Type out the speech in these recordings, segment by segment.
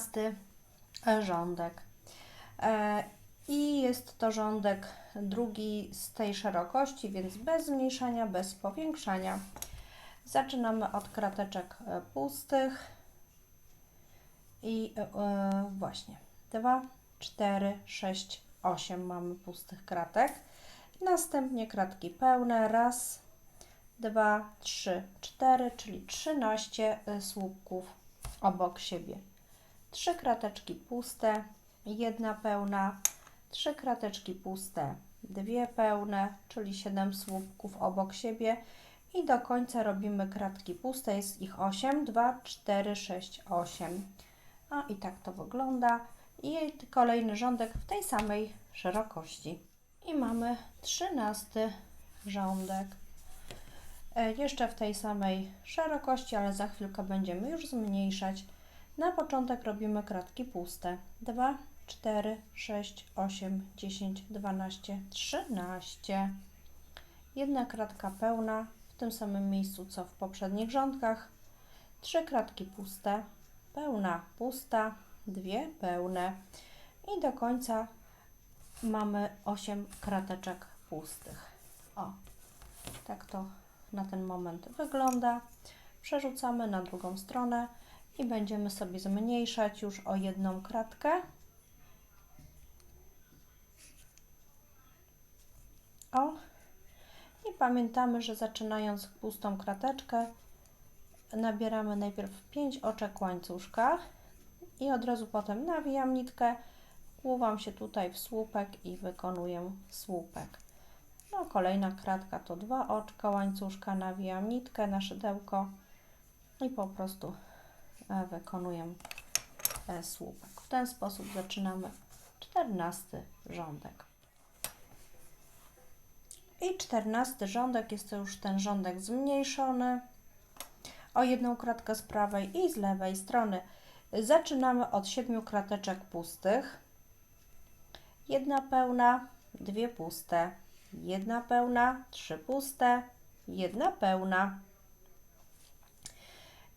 14 rządek. E, I jest to rządek drugi z tej szerokości, więc bez zmniejszania, bez powiększania. Zaczynamy od krateczek e, pustych i e, e, właśnie 2, 4, 6, 8 mamy pustych kratek. Następnie kratki pełne. Raz, dwa, trzy, cztery, czyli 13 y, słupków obok siebie. Trzy krateczki puste, jedna pełna, trzy krateczki puste, dwie pełne, czyli 7 słupków obok siebie i do końca robimy kratki puste, jest ich 8, 2, 4, 6, 8. A i tak to wygląda. I kolejny rządek w tej samej szerokości. I mamy trzynasty rządek. E, Jeszcze w tej samej szerokości, ale za chwilkę będziemy już zmniejszać. Na początek robimy kratki puste. 2, 4, 6, 8, 10, 12, 13. Jedna kratka pełna w tym samym miejscu co w poprzednich rządkach. Trzy kratki puste, pełna, pusta, dwie pełne i do końca mamy 8 krateczek pustych. O, tak to na ten moment wygląda. Przerzucamy na drugą stronę i będziemy sobie zmniejszać już o jedną kratkę. O, i pamiętamy, że zaczynając pustą krateczkę, nabieramy najpierw 5 oczek łańcuszka i od razu potem nawijam nitkę, wkłuwam się tutaj w słupek i wykonuję słupek. No, kolejna kratka to dwa oczka łańcuszka, nawijam nitkę na szydełko i po prostu wykonuję e, słupek. W ten sposób zaczynamy 14 rządek. I 14 rządek jest to już ten rządek zmniejszony o jedną kratkę z prawej i z lewej strony. Zaczynamy od 7 krateczek pustych. Jedna pełna, dwie puste, jedna pełna, trzy puste, jedna pełna.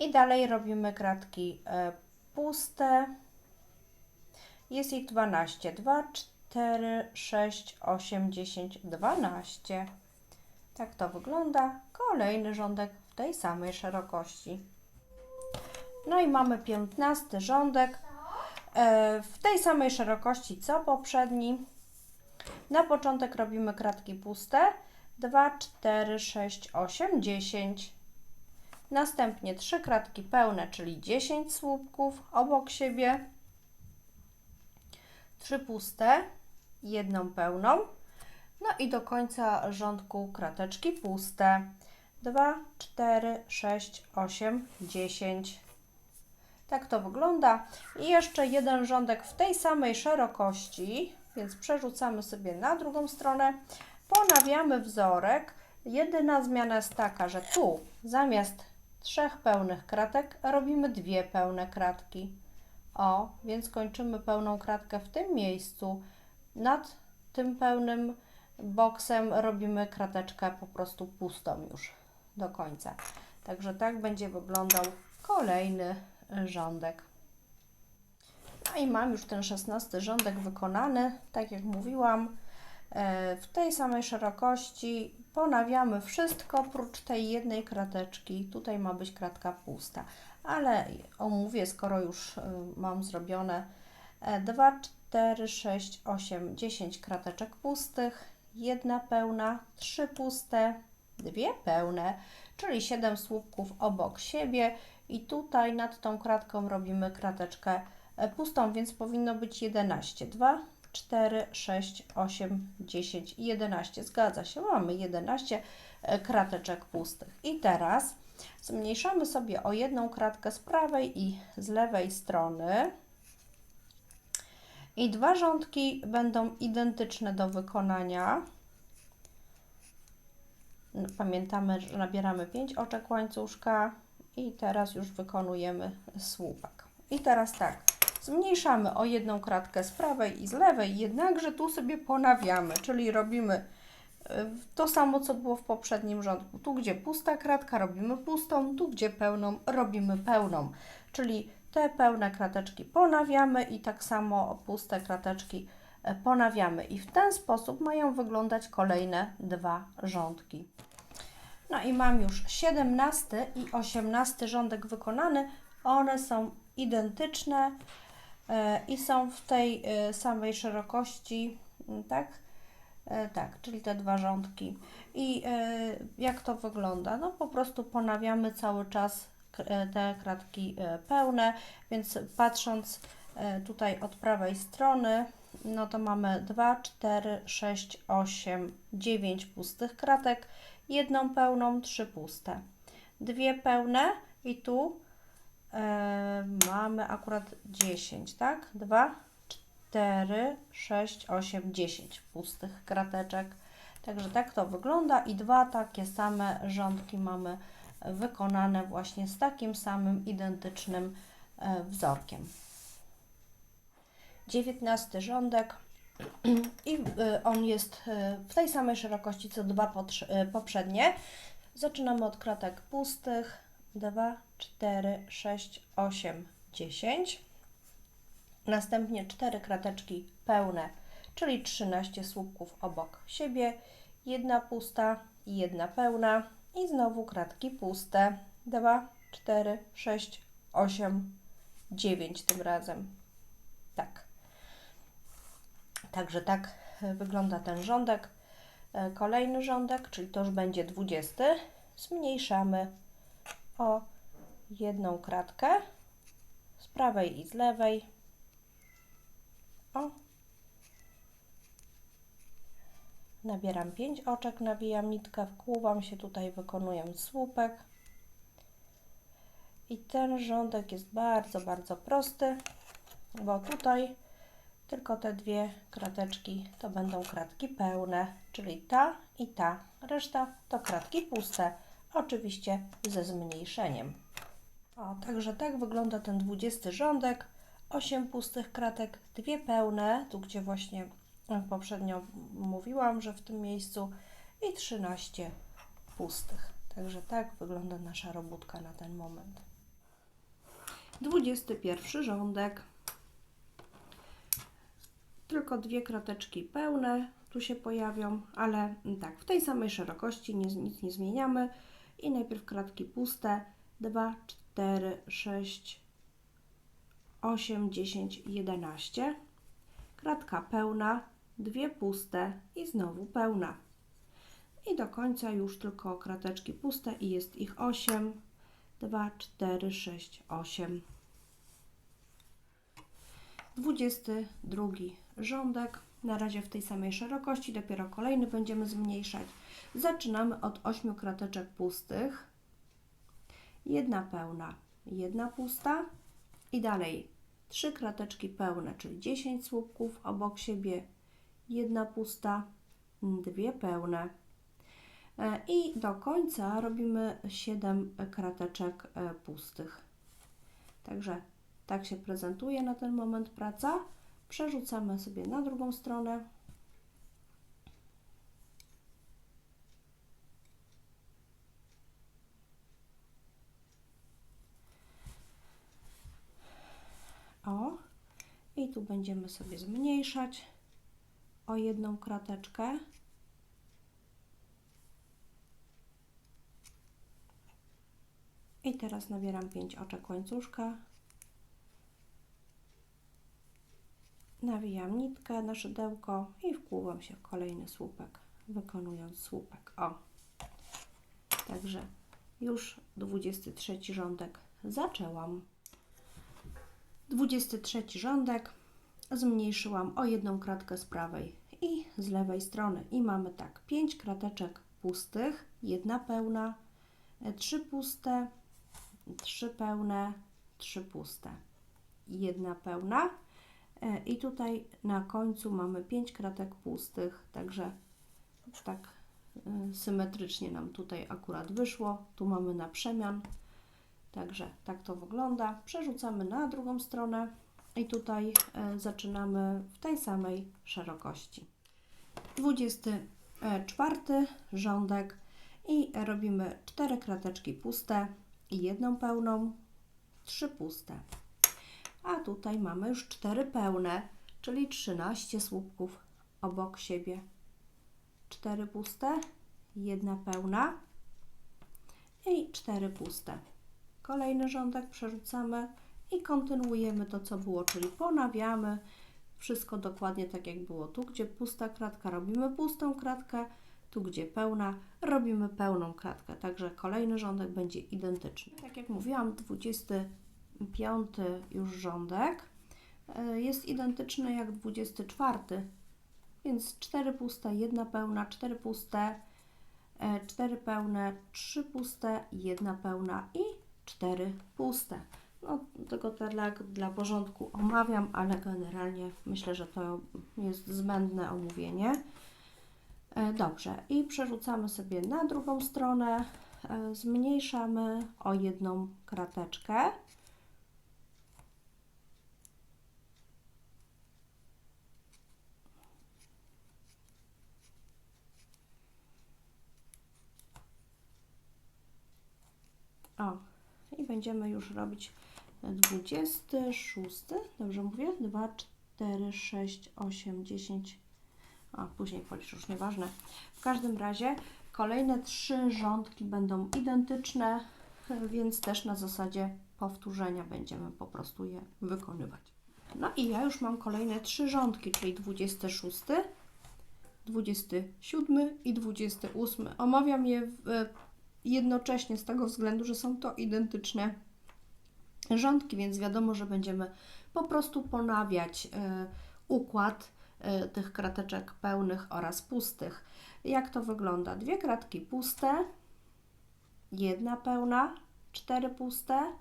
I dalej robimy kratki e, puste. Jest ich 12. 2, 4, 6, 8, 10, 12. Tak to wygląda. Kolejny rządek w tej samej szerokości. No i mamy 15 rządek e, w tej samej szerokości co poprzedni. Na początek robimy kratki puste. 2, 4, 6, 8, 10. Następnie 3 kratki pełne, czyli 10 słupków obok siebie. 3 puste, jedną pełną. No i do końca rządku krateczki puste. 2, 4, 6, 8, 10. Tak to wygląda. I jeszcze jeden rządek w tej samej szerokości, więc przerzucamy sobie na drugą stronę. Ponawiamy wzorek. Jedyna zmiana jest taka, że tu zamiast trzech pełnych kratek robimy dwie pełne kratki. O, więc kończymy pełną kratkę w tym miejscu. Nad tym pełnym boksem robimy krateczkę po prostu pustą już do końca. Także tak będzie wyglądał kolejny rządek. No i mam już ten szesnasty rządek wykonany, tak jak mówiłam, w tej samej szerokości. Ponawiamy wszystko oprócz tej jednej krateczki. Tutaj ma być kratka pusta, ale omówię, skoro już e, mam zrobione 2, 4, 6, 8, 10 krateczek pustych, jedna pełna, trzy puste, dwie pełne, czyli 7 słupków obok siebie i tutaj nad tą kratką robimy krateczkę e, pustą, więc powinno być 11. 2, 4, 6, 8, 10 i 11. Zgadza się, mamy 11 e, krateczek pustych. I teraz zmniejszamy sobie o jedną kratkę z prawej i z lewej strony. I dwa rządki będą identyczne do wykonania. Pamiętamy, że nabieramy 5 oczek łańcuszka i teraz już wykonujemy słupek. I teraz tak, zmniejszamy o jedną kratkę z prawej i z lewej, jednakże tu sobie ponawiamy, czyli robimy y, to samo, co było w poprzednim rządku. Tu, gdzie pusta kratka, robimy pustą, tu, gdzie pełną, robimy pełną. Czyli te pełne krateczki ponawiamy i tak samo puste krateczki e, ponawiamy. I w ten sposób mają wyglądać kolejne dwa rządki. No i mam już 17 i 18 rządek wykonany. One są identyczne e, i są w tej e, samej szerokości, m, tak? E, Tak, czyli te dwa rządki. I e, jak to wygląda? No po prostu ponawiamy cały czas e, te kratki e, pełne, więc patrząc e, tutaj od prawej strony, no to mamy 2, 4, 6, 8, 9 pustych kratek, jedną pełną, trzy puste. Dwie pełne i tu e, mamy akurat 10, tak? 2, 4, 6, 8, 10 pustych krateczek. Także tak to wygląda i dwa takie same rządki mamy wykonane właśnie z takim samym identycznym e, wzorkiem. 19 rządek i y, on jest y, w tej samej szerokości co dwa poprzednie. Zaczynamy od kratek pustych 2, 4, 6, 8, 10. Następnie 4 krateczki pełne, czyli 13 słupków obok siebie, jedna pusta i jedna pełna i znowu kratki puste 2, 4, 6, 8, 9 tym razem. Tak. Także tak e, wygląda ten rządek. E, Kolejny rządek, czyli to już będzie 20. Zmniejszamy o jedną kratkę z prawej i z lewej. O. Nabieram 5 oczek, nawijam nitkę, wkłuwam się tutaj, wykonuję słupek. I ten rządek jest bardzo, bardzo prosty, bo tutaj tylko te dwie krateczki to będą kratki pełne, czyli ta i ta. Reszta to kratki puste, oczywiście ze zmniejszeniem. O, także tak wygląda ten 20 rządek. 8 pustych kratek, dwie pełne, tu gdzie właśnie e, poprzednio mówiłam, że w tym miejscu i 13 pustych. Także tak wygląda nasza robótka na ten moment. 21 rządek tylko dwie krateczki pełne tu się pojawią, ale tak, w tej samej szerokości nic nie zmieniamy. I najpierw kratki puste 2, 4, 6, 8, 10, 11. Kratka pełna, dwie puste i znowu pełna. I do końca już tylko krateczki puste i jest ich 8, 2, 4, 6, 8. 22 rządek. Na razie w tej samej szerokości, dopiero kolejny będziemy zmniejszać. Zaczynamy od 8 krateczek pustych. Jedna pełna, jedna pusta i dalej 3 krateczki pełne, czyli 10 słupków obok siebie, jedna pusta, dwie pełne. E, I do końca robimy 7 krateczek e, pustych. Także tak się prezentuje na ten moment praca. Przerzucamy sobie na drugą stronę. O, i tu będziemy sobie zmniejszać o jedną krateczkę. I teraz nabieram 5 oczek łańcuszka. Nawijam nitkę na szydełko i wkłuwam się w kolejny słupek, wykonując słupek. O! Także już 23 rządek zaczęłam. 23 rządek zmniejszyłam o jedną kratkę z prawej i z lewej strony. I mamy tak, 5 krateczek pustych, jedna pełna, 3 puste, 3 pełne, 3 puste, jedna pełna. E, I tutaj na końcu mamy 5 kratek pustych, także tak y, symetrycznie nam tutaj akurat wyszło. Tu mamy na przemian, także tak to wygląda. Przerzucamy na drugą stronę i tutaj e, zaczynamy w tej samej szerokości. 24 rządek i robimy 4 krateczki puste i jedną pełną, 3 puste a tutaj mamy już 4 pełne, czyli 13 słupków obok siebie. 4 puste, jedna pełna i 4 puste. Kolejny rządek przerzucamy i kontynuujemy to, co było, czyli ponawiamy wszystko dokładnie tak, jak było. Tu, gdzie pusta kratka, robimy pustą kratkę, tu, gdzie pełna, robimy pełną kratkę. Także kolejny rządek będzie identyczny. Tak jak mówiłam, 25 już rządek e, jest identyczny jak 24, więc 4 puste, 1 pełna, 4 puste, 4 pełne, 3 puste, 1 pełna i 4 puste. No, tylko tak dla porządku omawiam, ale generalnie myślę, że to jest zbędne omówienie. E, dobrze, i przerzucamy sobie na drugą stronę, e, zmniejszamy o jedną krateczkę. O, i będziemy już robić 26, dobrze mówię? 2, 4, 6, 8, 10, a później policzę, już nieważne. W każdym razie kolejne trzy rządki będą identyczne, więc też na zasadzie powtórzenia będziemy po prostu je wykonywać. No i ja już mam kolejne trzy rządki, czyli 26, 27 i 28. Omawiam je w, jednocześnie z tego względu, że są to identyczne rządki, więc wiadomo, że będziemy po prostu ponawiać y, układ y, tych krateczek pełnych oraz pustych. Jak to wygląda? Dwie kratki puste, jedna pełna, cztery puste,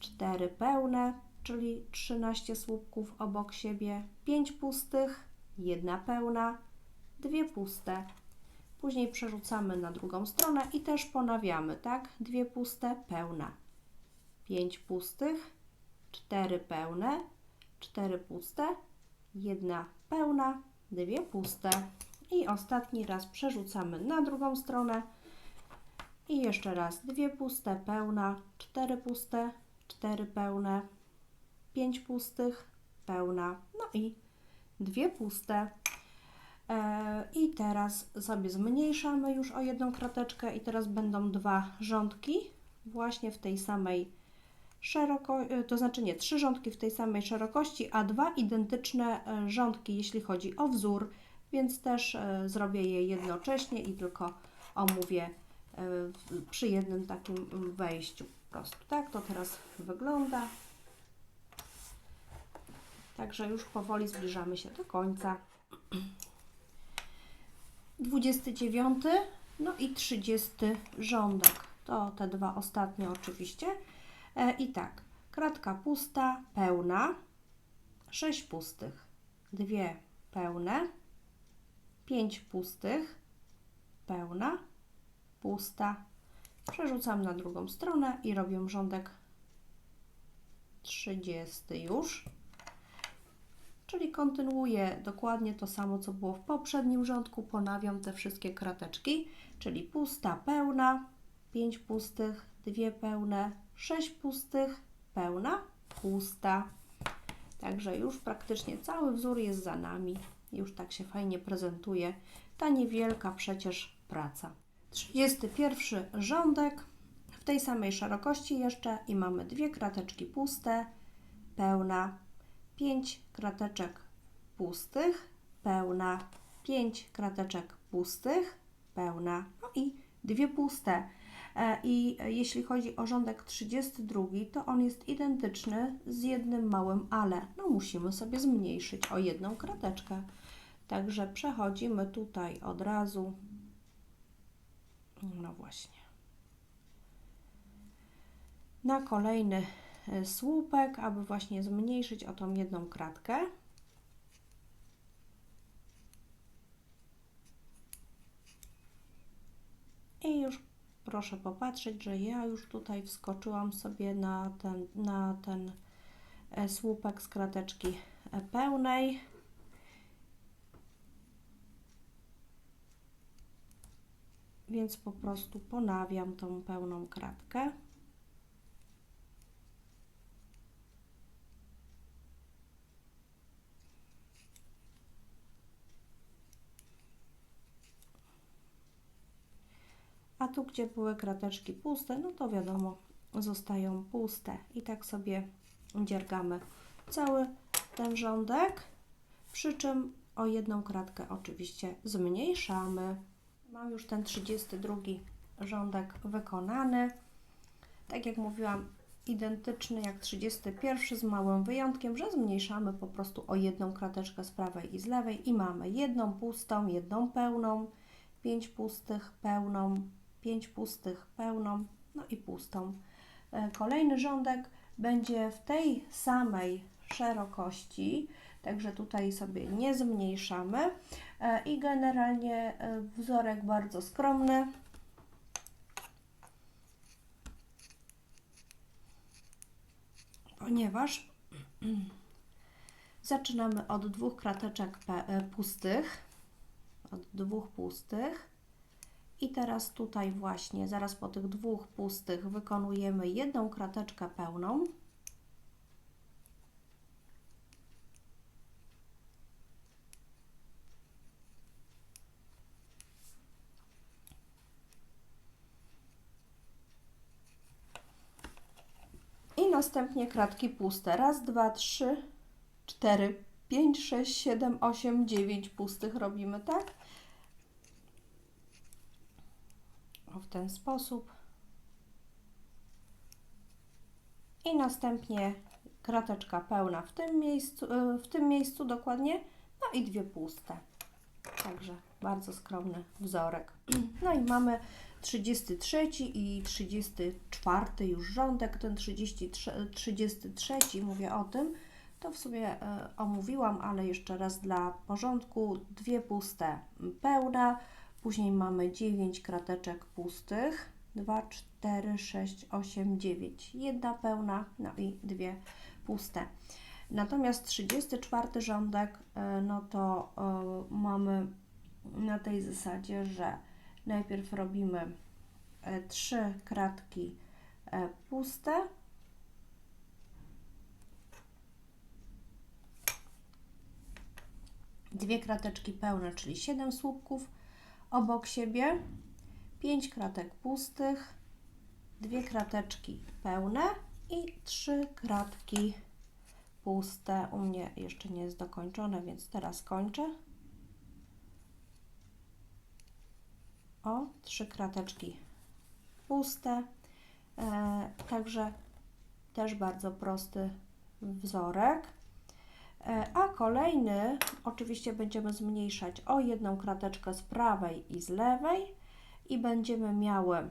cztery pełne, czyli 13 słupków obok siebie, pięć pustych, jedna pełna, dwie puste. Później przerzucamy na drugą stronę i też ponawiamy, tak? Dwie puste, pełna. 5 pustych, 4 pełne, 4 puste, 1 pełna, 2 puste. I ostatni raz przerzucamy na drugą stronę. I jeszcze raz dwie puste, pełna, 4 puste, 4 pełne, 5 pustych, pełna, no i dwie puste. Teraz sobie zmniejszamy już o jedną krateczkę i teraz będą dwa rządki właśnie w tej samej szeroko, e, to znaczy nie, trzy rządki w tej samej szerokości, a dwa identyczne e, rządki, jeśli chodzi o wzór, więc też e, zrobię je jednocześnie i tylko omówię przy jednym takim wejściu po prostu. Tak to teraz wygląda. Także już powoli zbliżamy się do końca. 29 no i 30 rządek. To te dwa ostatnie oczywiście. E, I tak, kratka pusta, pełna, 6 pustych, 2 pełne, 5 pustych, pełna, pusta. Przerzucam na drugą stronę i robię rządek 30 już. Czyli kontynuuję dokładnie to samo, co było w poprzednim rządku. Ponawiam te wszystkie krateczki, czyli pusta, pełna, 5 pustych, 2 pełne, 6 pustych, pełna, pusta. Także już praktycznie cały wzór jest za nami. Już tak się fajnie prezentuje ta niewielka przecież praca. 31 rządek w tej samej szerokości jeszcze i mamy dwie krateczki puste, pełna, 5 krateczek pustych, pełna, 5 krateczek pustych, pełna, no i dwie puste. E, I jeśli chodzi o rządek 32, to on jest identyczny z jednym małym ale. No musimy sobie zmniejszyć o jedną krateczkę. Także przechodzimy tutaj od razu. No właśnie. Na kolejny słupek, aby właśnie zmniejszyć o tą jedną kratkę. I już proszę popatrzeć, że ja już tutaj wskoczyłam sobie na ten, na ten e, słupek z krateczki e, pełnej. Więc po prostu ponawiam tą pełną kratkę. Tu, gdzie były krateczki puste, no to wiadomo, zostają puste. I tak sobie dziergamy cały ten rządek, przy czym o jedną kratkę oczywiście zmniejszamy. Mam już ten 32 rządek wykonany. Tak jak mówiłam, identyczny jak 31 z małym wyjątkiem, że zmniejszamy po prostu o jedną krateczkę z prawej i z lewej i mamy jedną pustą, jedną pełną, pięć pustych, pełną, pięć pustych, pełną, no i pustą. E, Kolejny rządek będzie w tej samej szerokości, także tutaj sobie nie zmniejszamy E, i generalnie e, wzorek bardzo skromny. Ponieważ zaczynamy od dwóch krateczek pustych, od dwóch pustych i teraz tutaj właśnie, zaraz po tych dwóch pustych wykonujemy jedną krateczkę pełną. I następnie kratki puste. Raz, dwa, trzy, cztery, pięć, sześć, siedem, osiem, dziewięć pustych robimy, tak? O, w ten sposób. I następnie krateczka pełna w tym miejscu, y, w tym miejscu dokładnie, no i dwie puste. Także bardzo skromny wzorek. No i mamy 33 i 34 już rządek. Ten 33, 33 mówię o tym, to w sumie e, omówiłam, ale jeszcze raz dla porządku. Dwie puste pełna, później mamy 9 krateczek pustych. 2, 4, 6, 8, 9. Jedna pełna, no i dwie puste. Natomiast 34 rządek, e, no to e, mamy na tej zasadzie, że najpierw robimy e, trzy kratki e, puste, dwie krateczki pełne, czyli 7 słupków obok siebie, 5 kratek pustych, dwie krateczki pełne i trzy kratki puste. U mnie jeszcze nie jest dokończone, więc teraz kończę. O, trzy krateczki puste. E, także też bardzo prosty wzorek. E, a kolejny oczywiście będziemy zmniejszać o jedną krateczkę z prawej i z lewej i będziemy miały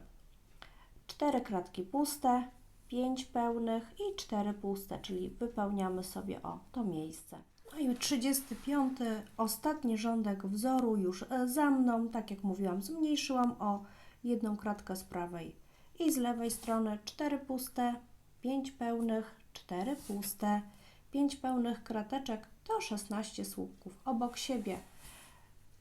cztery kratki puste, pięć pełnych i cztery puste, czyli wypełniamy sobie o to miejsce. No i 35. ostatni rządek wzoru już e, za mną, tak jak mówiłam, zmniejszyłam o jedną kratkę z prawej i z lewej strony cztery puste, pięć pełnych, cztery puste, pięć pełnych krateczek to 16 słupków obok siebie.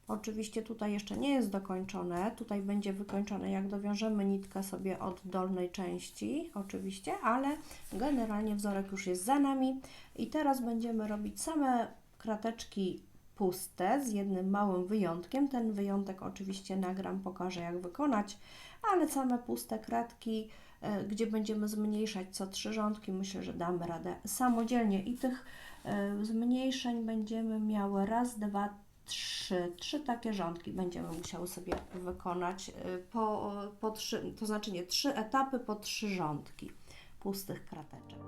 Oczywiście tutaj jeszcze nie jest dokończone, tutaj będzie wykończone jak dowiążemy nitkę sobie od dolnej części, oczywiście, ale generalnie wzorek już jest za nami i teraz będziemy robić same krateczki puste z jednym małym wyjątkiem. Ten wyjątek oczywiście nagram, pokażę jak wykonać, ale same puste kratki, gdzie będziemy zmniejszać co trzy rządki, myślę, że damy radę samodzielnie. I tych e, zmniejszeń będziemy miały raz, dwa, trzy, trzy takie rządki będziemy musiały sobie wykonać y, po, po trzy, to znaczy nie, trzy etapy po trzy rządki pustych krateczek.